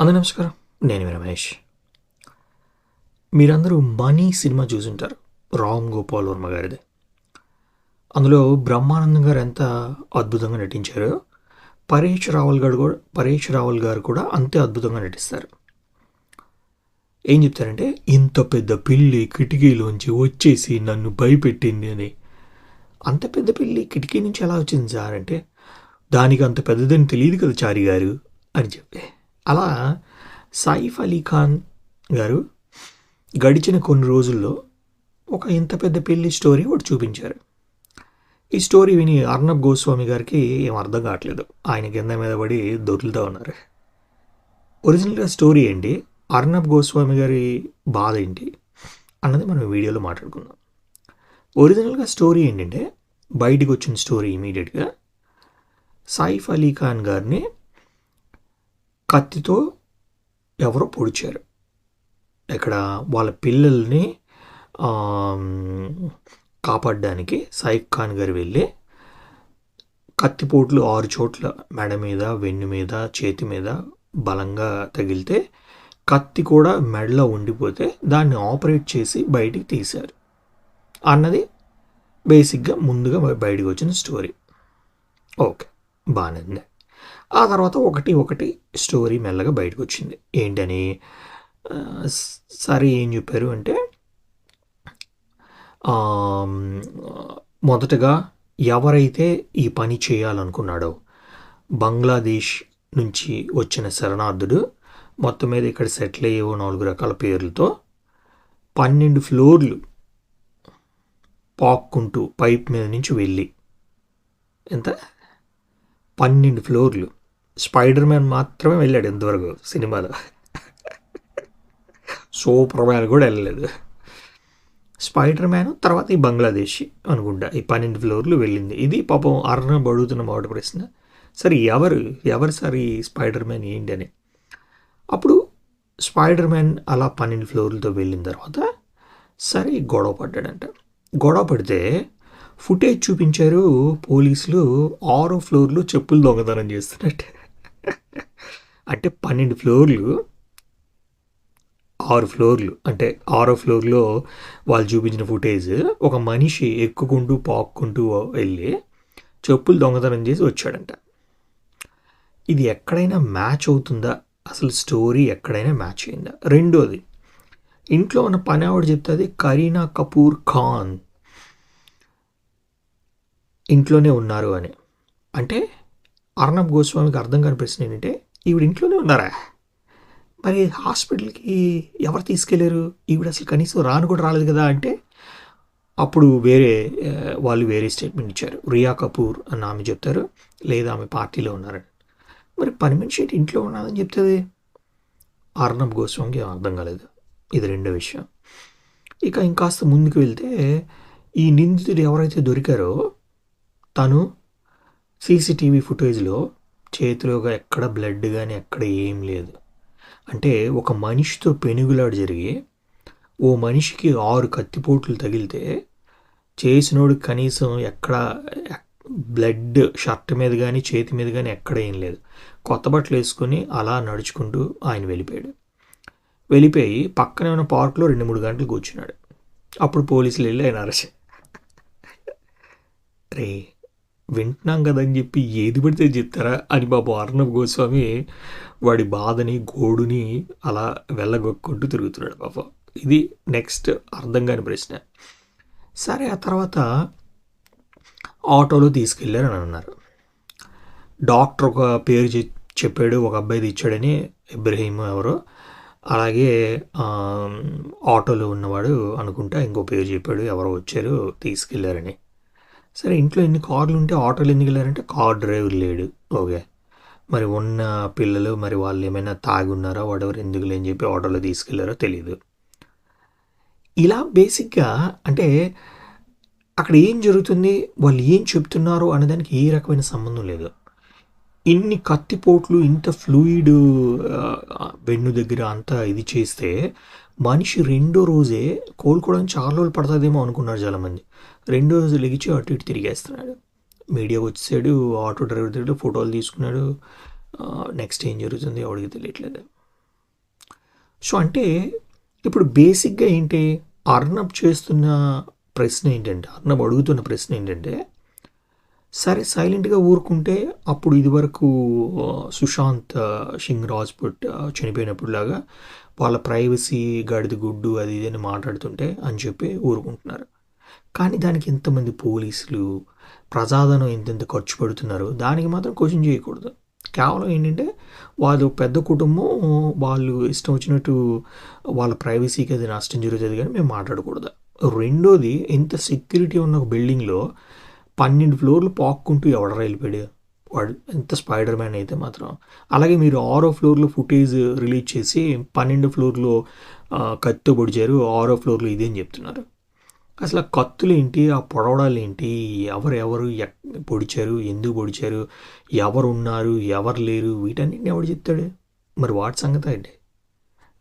అందరూ నమస్కారం. నేను మీ రమేష్. మీరందరూ మనీ సినిమా చూసుంటారు. రామ్ గోపాల్ వర్మ గారిది. అందులో బ్రహ్మానందం గారు ఎంత అద్భుతంగా నటించారో పరేష్ రావల్ గారు కూడా పరేష్ రావల్ గారు కూడా అంతే అద్భుతంగా నటిస్తారు. ఏం చెప్తారంటే ఇంత పెద్ద పిల్లి కిటికీలోంచి వచ్చేసి నన్ను భయపెట్టింది అని. అంత పెద్ద పిల్లి కిటికీ నుంచి ఎలా వచ్చింది సార్ అంటే దానికి అంత పెద్దదని తెలియదు కదా చారి గారు అని చెప్పి. అలా సైఫ్ అలీ ఖాన్ గారు గడిచిన కొన్ని రోజుల్లో ఒక ఇంత పెద్ద పెళ్ళి స్టోరీ ఒకటి చూపించారు. ఈ స్టోరీ విని అర్ణబ్ గోస్వామి గారికి ఏం అర్థం కావట్లేదు. ఆయన కింద మీద పడి దొరుకుతూ ఉన్నారు. ఒరిజినల్గా స్టోరీ ఏంటి? అర్ణబ్ గోస్వామి గారి బాధ ఏంటి? అన్నది మనం వీడియోలో మాట్లాడుకుందాం. ఒరిజినల్గా స్టోరీ ఏంటంటే బయటికి వచ్చిన స్టోరీ ఇమీడియట్గా సైఫ్ అలీ ఖాన్ గారిని కత్తితో ఎవరో పొడిచారు. ఇక్కడ వాళ్ళ పిల్లల్ని కాపాడడానికి సైక్ ఖాన్ గారు వెళ్ళి కత్తిపోట్లు ఆరు చోట్ల మెడ మీద వెన్ను మీద చేతి మీద బలంగా తగిలితే కత్తి కూడా మెడలో ఉండిపోతే దాన్ని ఆపరేట్ చేసి బయటికి తీశారు. అన్నది బేసిక్గా ముందుగా బయటికి వచ్చిన స్టోరీ. ఓకే. బాగానే ఆ తర్వాత ఒకటి ఒకటి స్టోరీ మెల్లగా బయటకు వచ్చింది ఏంటని సరే ఏం చెప్పారు అంటే మొదటగా ఎవరైతే ఈ పని చేయాలనుకున్నాడో బంగ్లాదేశ్ నుంచి వచ్చిన శరణార్థుడు మొత్తం మీద ఇక్కడ సెటిల్ అయ్యేవో నాలుగు రకాల పేర్లతో పన్నెండు ఫ్లోర్లు పాక్కుంటూ పైప్ మీద నుంచి వెళ్ళి ఎంత? పన్నెండు ఫ్లోర్లు స్పైడర్ మ్యాన్ మాత్రమే వెళ్ళాడు ఇంతవరకు సినిమాలో. సూపర్ మ్యాన్ కూడా వెళ్ళలేదు. స్పైడర్ మ్యాన్ తర్వాత ఈ బంగ్లాదేశ్ అనుకుంటా. ఈ పన్నెండు ఫ్లోర్లు వెళ్ళింది. ఇది పాపం అర్ణబ్ అడుగుతున్న మొదటి ప్రశ్న. సరే ఎవరు? ఎవరు సార్ ఈ స్పైడర్ మ్యాన్ ఏంటి అని? అప్పుడు స్పైడర్ మ్యాన్ అలా పన్నెండు ఫ్లోర్లతో వెళ్ళిన తర్వాత సరే గొడవ పడ్డాడంట. గొడవ పడితే ఫుటేజ్ చూపించారు పోలీసులు. ఆరో ఫ్లోర్లో చెప్పులు దొంగతనం చేస్తున్నట్టు. అంటే పన్నెండు ఫ్లోర్లు ఆరు ఫ్లోర్లు. అంటే ఆరో ఫ్లోర్లో వాళ్ళు చూపించిన ఫుటేజ్. ఒక మనిషి ఎక్కుకుంటూ పాక్కుంటూ వెళ్ళి చెప్పులు దొంగతనం చేసి వచ్చాడంట. ఇది ఎక్కడైనా మ్యాచ్ అవుతుందా? అసలు స్టోరీ ఎక్కడైనా మ్యాచ్ అయిందా? రెండోది ఇంట్లో ఉన్న పని ఆవిడ చెప్తుంది కరీనా కపూర్ ఖాన్ ఇంట్లోనే ఉన్నారు అని. అంటే అర్ణబ్ గోస్వామికి అర్థం కాని ప్రశ్న ఏంటంటే ఈవిడ ఇంట్లోనే ఉన్నారా? మరి హాస్పిటల్కి ఎవరు తీసుకెళ్ళారు? ఈవిడ అసలు కనీసం రాను కూడా రాలేదు కదా అంటే? అప్పుడు వేరే వాళ్ళు వేరే స్టేట్మెంట్ ఇచ్చారు. రియా కపూర్ అని ఆమె చెప్తారు. లేదా ఆమె పార్టీలో ఉన్నారని. మరి పని మనిషి ఏంటి ఇంట్లో ఉన్నదని చెప్తుంది అర్ణబ్ గోస్వామికి అర్థం కాలేదు. ఇది రెండో విషయం. ఇక ఇంకాస్త ముందుకు వెళ్తే ఈ నిందితుడు ఎవరైతే దొరికారో తను సీసీటీవీ ఫుటేజ్లో చేతిలోగా ఎక్కడ బ్లడ్ కానీ ఎక్కడ ఏం లేదు. అంటే ఒక మనిషితో పెనుగులాడు జరిగి ఓ మనిషికి ఆరు కత్తిపోట్లు తగిలితే చేసినోడు కనీసం ఎక్కడ బ్లడ్ షర్ట్ మీద కానీ చేతి మీద కానీ ఎక్కడ ఏం లేదు. కొత్త బట్టలు వేసుకొని అలా నడుచుకుంటూ ఆయన వెళ్ళిపోయాడు. వెళ్ళిపోయి పక్కనే ఉన్న పార్క్లో రెండు మూడు గంటలు కూర్చున్నాడు. అప్పుడు పోలీసులు వెళ్ళి ఆయన అరెస్ట్ రే వింటున్నాం కదని చెప్పి ఏది పడితే చెప్తారా అని బాబు అర్ణబ్ గోస్వామి వాడి బాధని గోడుని అలా వెళ్ళగొక్కుంటూ తిరుగుతున్నాడు బాబు. ఇది నెక్స్ట్ అర్థం కాని ప్రశ్న. సరే ఆ తర్వాత ఆటోలో తీసుకెళ్ళారని అన్నారు. డాక్టర్ ఒక పేరు చెప్పాడు ఒక అబ్బాయిది ఇచ్చాడని ఇబ్రహీం ఎవరు. అలాగే ఆటోలో ఉన్నవాడు అనుకుంటా ఇంకో పేరు చెప్పాడు ఎవరో వచ్చారు తీసుకెళ్ళారని. సరే ఇంట్లో ఎన్ని కార్లు ఉంటే ఆటోలు ఎందుకు వెళ్ళారంటే కార్ డ్రైవర్ లేడు. ఓకే. మరి ఉన్న పిల్లలు మరి వాళ్ళు ఏమైనా తాగి ఉన్నారా వాడెవరు ఎందుకు లేని చెప్పి ఆటోలో తీసుకెళ్ళారో తెలియదు ఇలా బేసిక్గా అంటే అక్కడ ఏం జరుగుతుంది వాళ్ళు ఏం చెప్తున్నారు అనేదానికి ఏ రకమైన సంబంధం లేదు. ఇన్ని కత్తిపోట్లు ఇంత ఫ్లూయిడ్ వెన్ను దగ్గర అంతా ఇది చేస్తే మనిషి రెండో రోజే కోలుకోవడానికి చాలా రోజులు పడుతుందేమో అనుకున్నారు చాలామంది. రెండో రోజు లెగిచి అటు ఇటు తిరిగేస్తున్నాడు. మీడియా వచ్చాడు ఆటో డ్రైవర్ దగ్గర ఫోటోలు తీసుకున్నాడు. నెక్స్ట్ ఏం జరుగుతుంది ఎవడికి తెలియట్లేదు. సో అంటే ఇప్పుడు బేసిక్గా ఏంటి అర్నబ్ చేస్తున్న ప్రశ్న ఏంటంటే అర్నబ్ అడుగుతున్న ప్రశ్న ఏంటంటే సరే సైలెంట్గా ఊరుకుంటే అప్పుడు ఇదివరకు సుశాంత్ సింగ్ రాజ్పుట్ చనిపోయినప్పుడులాగా వాళ్ళ ప్రైవసీ గడిద గుడ్డు అది ఇది అని మాట్లాడుతుంటే అని చెప్పి ఊరుకుంటున్నారు. కానీ దానికి ఎంతమంది పోలీసులు ప్రజాధనం ఎంతెంత ఖర్చు పెడుతున్నారు దానికి మాత్రం క్వశ్చన్ చేయకూడదు. కేవలం ఏంటంటే వాళ్ళు పెద్ద కుటుంబం వాళ్ళు ఇష్టం వచ్చినట్టు వాళ్ళ ప్రైవసీకి అది నష్టం జరుగుతుంది కానీ మేము మాట్లాడకూడదు. రెండోది ఇంత సెక్యూరిటీ ఉన్న ఒక బిల్డింగ్లో పన్నెండు ఫ్లోర్లు పాక్కుంటూ ఎవడరా వెళ్ళిపోయాడు? వాడు ఎంత స్పైడర్ మ్యాన్ అయితే మాత్రం. అలాగే మీరు ఆరో ఫ్లోర్లో ఫుటేజ్ రిలీజ్ చేసి పన్నెండు ఫ్లోర్లో కత్తితో పొడిచారు ఆరో ఫ్లోర్లో ఇదే అని చెప్తున్నారు. అసలు ఆ కత్తులు ఏంటి ఆ పొడవడాలు ఏంటి ఎవరు ఎవరు ఎక్- పొడిచారు? ఎందుకు పొడిచారు? ఎవరు ఉన్నారు ఎవరు లేరు వీటన్నిటిని ఎవడు చెప్తాడు? మరి వాటి సంగతి ఏంటి?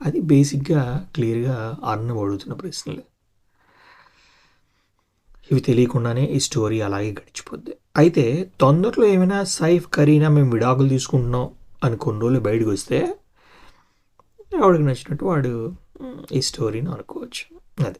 అది బేసిక్గా క్లియర్గా అర్ణం అడుగుతున్న ప్రశ్నలు. ఇవి తెలియకుండానే ఈ స్టోరీ అలాగే గడిచిపోద్ది. అయితే తొందరలో ఏమైనా సైఫ్ కరీనా మేము విడాకులు తీసుకుంటున్నాం అని కొన్ని రోజులు బయటకు వస్తే ఎవడికి నచ్చినట్టు వాడు ఈ స్టోరీని అనుకోవచ్చు. అది